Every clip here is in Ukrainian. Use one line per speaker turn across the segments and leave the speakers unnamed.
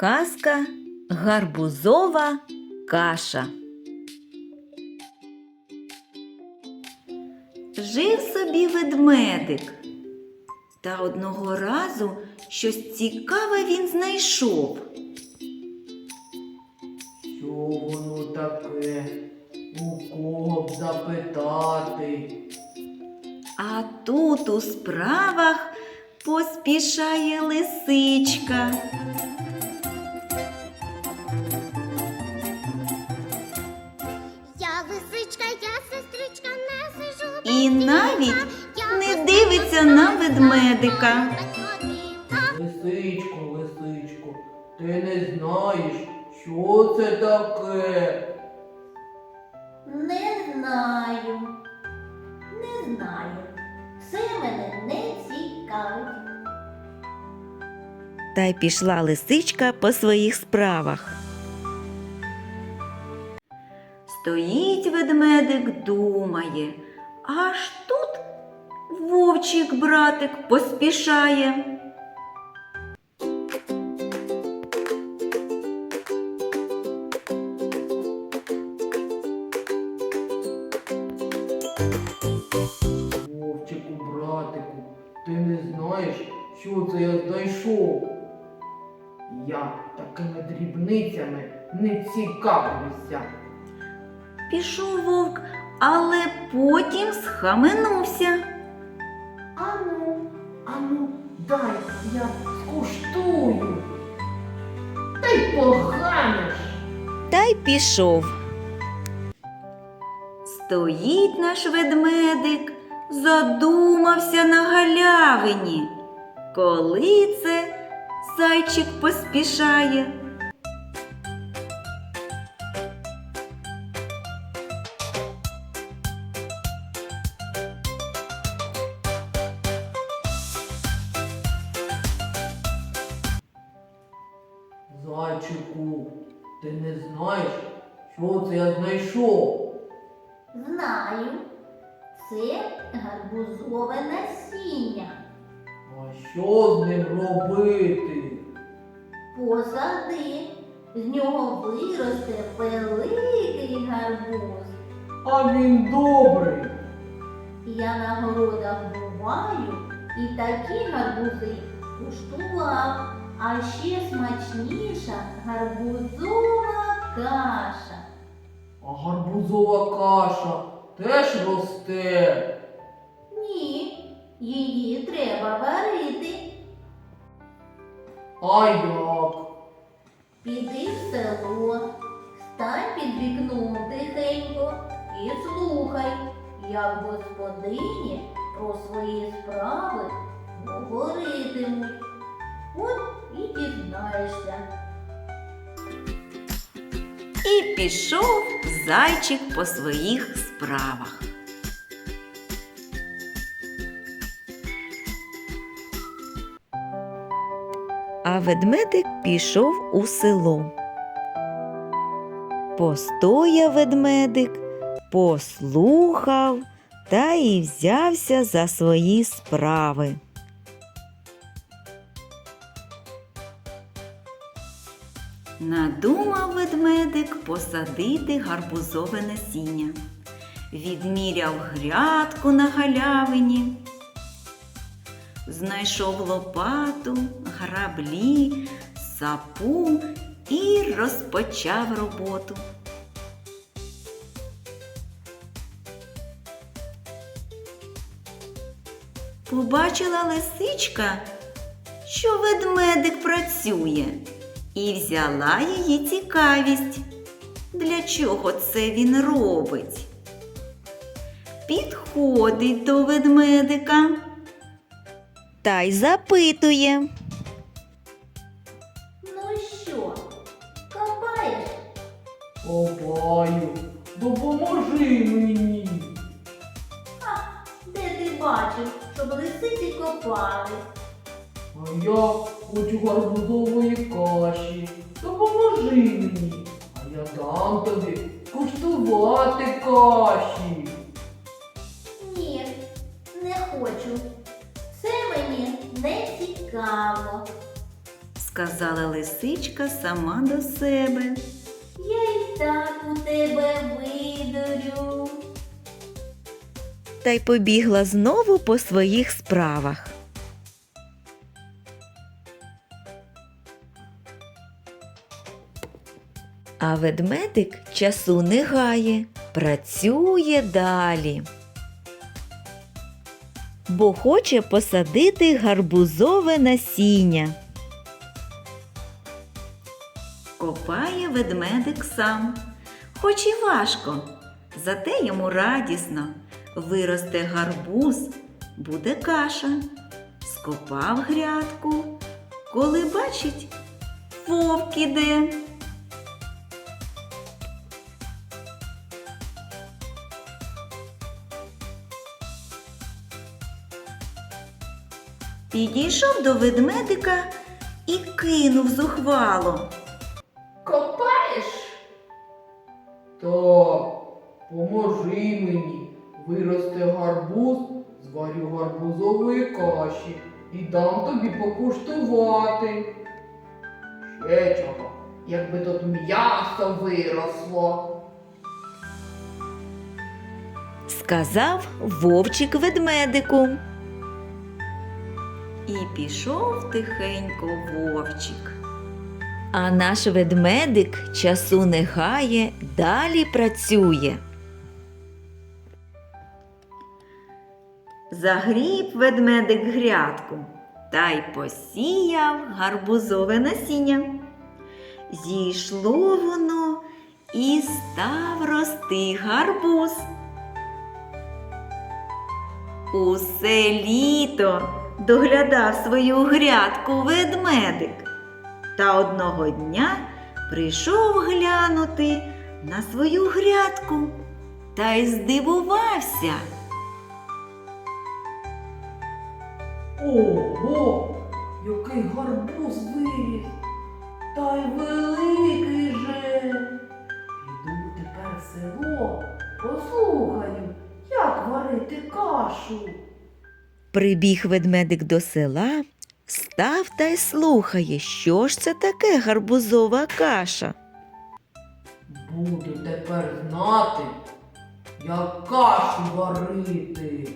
Казка Гарбузова каша. Жив собі ведмедик. Та одного разу щось цікаве він знайшов.
Що воно таке? У кого б запитати?
А тут у справах поспішає лисичка. І навіть не дивиться на ведмедика.
Лисичко, лисичко, ти не знаєш, що це таке?
Не знаю. Не знаю. Це мене не цікавить.
Та й пішла лисичка по своїх справах. Стоїть ведмедик, думає, аж тут вовчик братик поспішає.
Вовчику, братику, ти не знаєш, що це я знайшов? Я такими дрібницями не цікавлюся.
Пішов вовк, але потім схаменувся.
Ану, ану, дай я скуштую. Та й поганиш.
Та й пішов. Стоїть наш ведмедик, задумався на галявині. Коли це зайчик поспішає?
Що це я знайшов?
Знаю. Це гарбузове насіння.
А що з ним робити?
Посади. З нього виросте великий гарбуз.
А він добрий.
Я на городах буваю і такі гарбузи куштував. А ще смачніша гарбузова каша.
А гарбузова каша теж росте.
Ні, її треба варити.
А як?
Піди в село, стань під вікном тихенько і слухай, як господині про свої справи говоритимуть. От і дізнаєшся.
І пішов зайчик по своїх справах. А ведмедик пішов у село. Постояв ведмедик, послухав та й взявся за свої справи. Посадити гарбузове насіння. Відміряв грядку на галявині, знайшов лопату, граблі, сапу і розпочав роботу. Побачила лисичка, що ведмедик працює, і взяла її цікавість. Для чого це він робить? Підходить до ведмедика та й запитує.
Ну що, копаєш?
Копаю, допоможи мені.
А де ти бачив, щоб лисиці копали?
А я хочу гарбузової каші. Допоможи мені. Я дам тобі куштувати каші.
Ні, не хочу. Це мені не цікаво.
сказала лисичка сама до себе.
Я й так у тебе видурю.
Та й побігла знову по своїх справах. А ведмедик часу не гає, працює далі. Бо хоче посадити гарбузове насіння. Копає ведмедик сам, хоч і важко, зате йому радісно. Виросте гарбуз, буде каша. Скопав грядку, коли бачить, вовк іде. Підійшов до ведмедика і кинув зухвало.
Копаєш? Так, поможи мені. Виросте гарбуз, зварю гарбузової каші і дам тобі покуштувати. Ще чого, якби тут м'ясо виросло.
сказав вовчик ведмедику. І пішов тихенько вовчик. А наш ведмедик часу не гає, далі працює. Загріб ведмедик грядку та й посіяв гарбузове насіння. Зійшло воно і став рости гарбуз. Усе літо доглядав свою грядку ведмедик. Та одного дня прийшов глянути на свою грядку та й здивувався.
Ого, який гарбуз виріс, та й великий же. Піду тепер в село, послухаю, як варити кашу.
Прибіг ведмедик до села, став та й слухає, що ж це таке гарбузова каша.
Буду тепер знати, як кашу варити.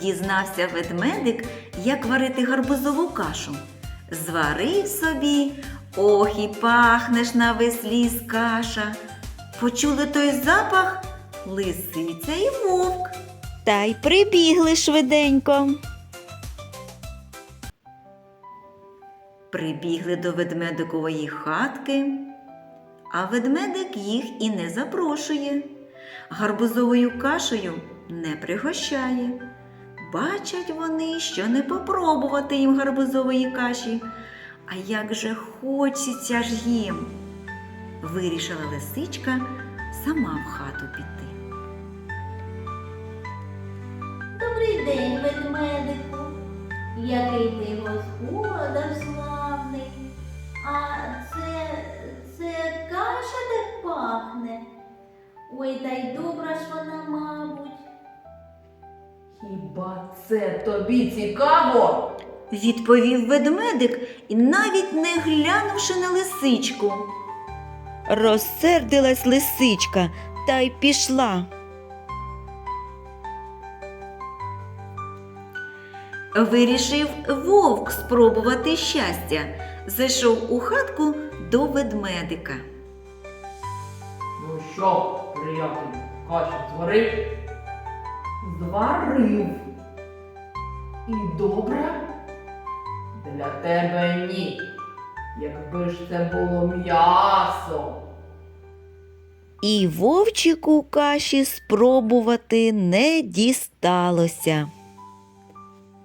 Дізнався ведмедик, як варити гарбузову кашу. Зварив собі, ох і пахнеш на весь ліс каша. Почули той запах лисиця і вовк. Та й прибігли швиденько. Прибігли до ведмедикової хатки, а ведмедик їх і не запрошує. Гарбузовою кашею не пригощає. Бачать вони, що не попробувати їм гарбузової каші. А як же хочеться ж їм. Вирішила лисичка сама в хату піти.
Який ти господар славний. А це, це каша так пахне. Ой, та й добра ж вона, мабуть.
Хіба це тобі цікаво?
Відповів ведмедик і навіть не глянувши на лисичку. Розсердилась лисичка та й пішла. Вирішив вовк спробувати щастя. Зайшов у хатку до ведмедика.
Ну що, приятель, кашу зварив? Зварив. І добре? Для тебе ні. Якби ж це було м'ясо.
І вовчику каші спробувати не дісталося.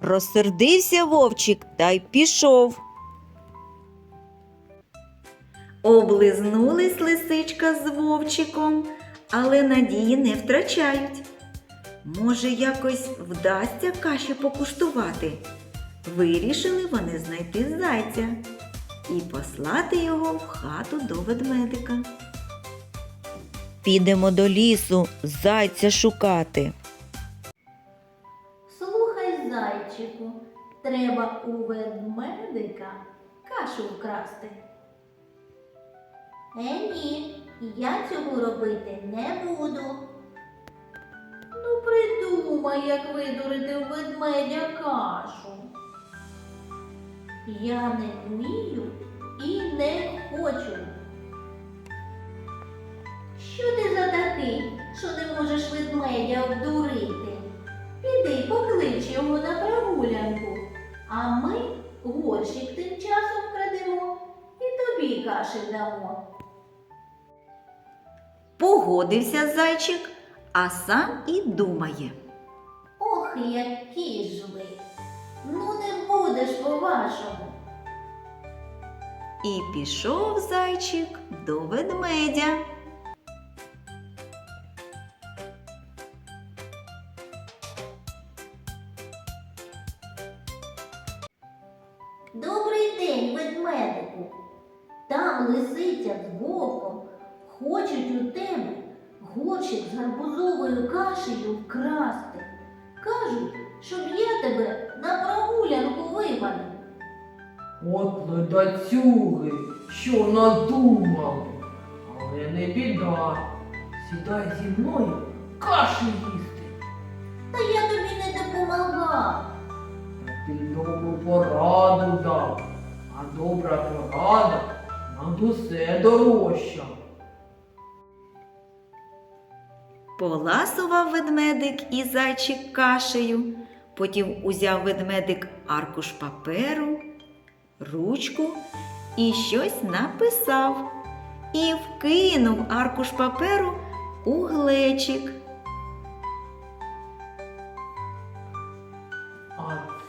Розсердився вовчик та й пішов. Облизнулись лисичка з вовчиком, але надії не втрачають. Може, якось вдасться каші покуштувати. Вирішили вони знайти зайця і послати його в хату до ведмедика. Підемо до лісу зайця шукати.
Зайчику, треба у ведмедика кашу вкрасти? Е, ні, я цього робити не буду. Ну, придумай, як видурити у ведмедя кашу. Я не вмію і не хочу. Що ти за такий, що не можеш ведмедя обдурити? Піди поклич його на прогулянку, а ми горщик тим часом крадемо і тобі каші дамо.
Погодився зайчик, а сам і думає.
Ох, які ж ви! Ну не будеш по-вашому.
І пішов зайчик до ведмедя.
Добрий день, ведмедику. Там лисиця з вовком хочуть у тебе горщик з гарбузовою кашею вкрасти. Кажуть, щоб я тебе на прогулянку виманив.
От ледацюги, що надумали. Але не біда. Сідай зі мною каші їсти.
Та я тобі не допомагав.
Ти добру пораду дав. А добра порада над усе дорожча.
Поласував ведмедик і зайчик кашею, потім узяв ведмедик аркуш паперу, ручку і щось написав. І вкинув аркуш паперу у глечик.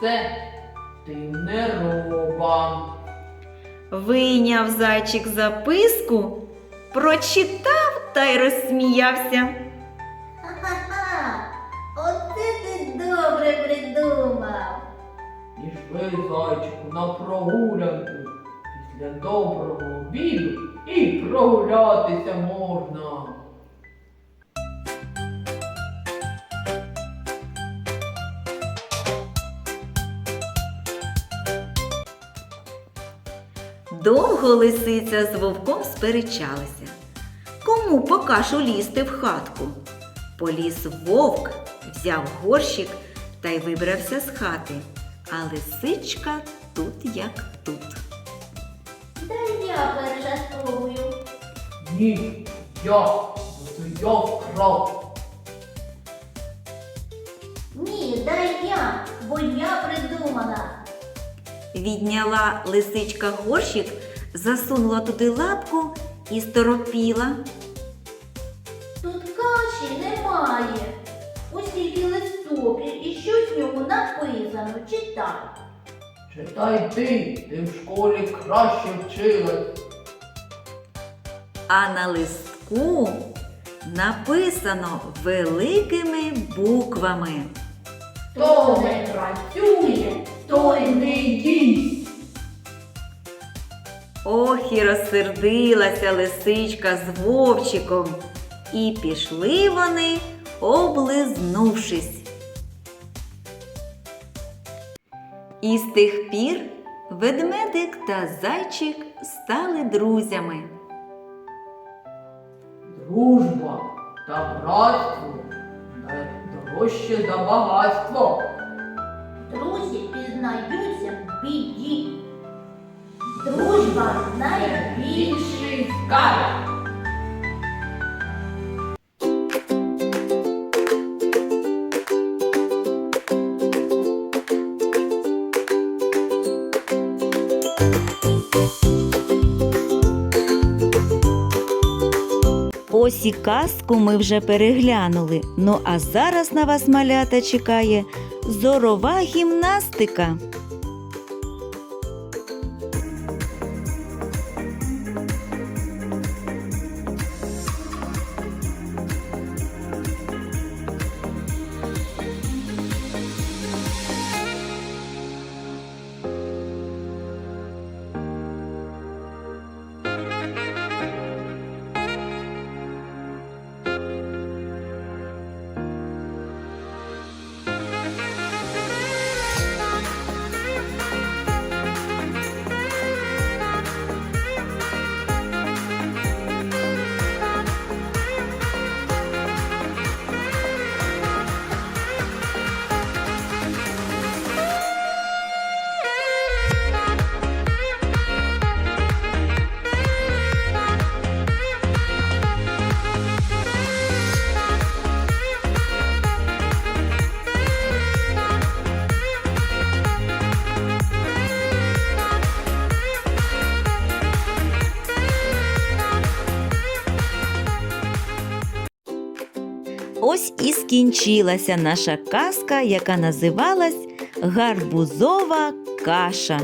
Це ти не роба.
Вийняв зайчик записку, прочитав та й розсміявся.
Ха-ха-ха! Оце ти добре придумав.
Пішли, зайчику, на прогулянку. Після доброго обіду і прогулятися можна.
Довго лисиця з вовком сперечалися. Кому по кашу лізти в хатку? Поліз вовк, взяв горщик та й вибрався з хати. А лисичка тут як тут.
Дай я перша спробую.
Ні, я, бо це я вкрав.
Ні, дай я, бо я придумала.
Відняла лисичка горщик, засунула туди лапку і сторопіла.
Тут каші немає. Ось тільки листок і- і щось в ньому написано. Читай.
Читай ти, ти в школі краще вчилась.
А на листку написано великими буквами.
Хто не працює, той не їсть.
Ох, і розсердилася лисичка з вовчиком, і пішли вони, облизнувшись. І з тих пір ведмедик та зайчик стали друзями.
Дружба та братство найдорожче за багатство.
Друзі пізнаються в біді. Дружба найбільший
скарб.
Ось і казку ми вже переглянули. Ну а зараз на вас малята чекає зорова гімнастика. І скінчилася наша казка, яка називалась Гарбузова каша.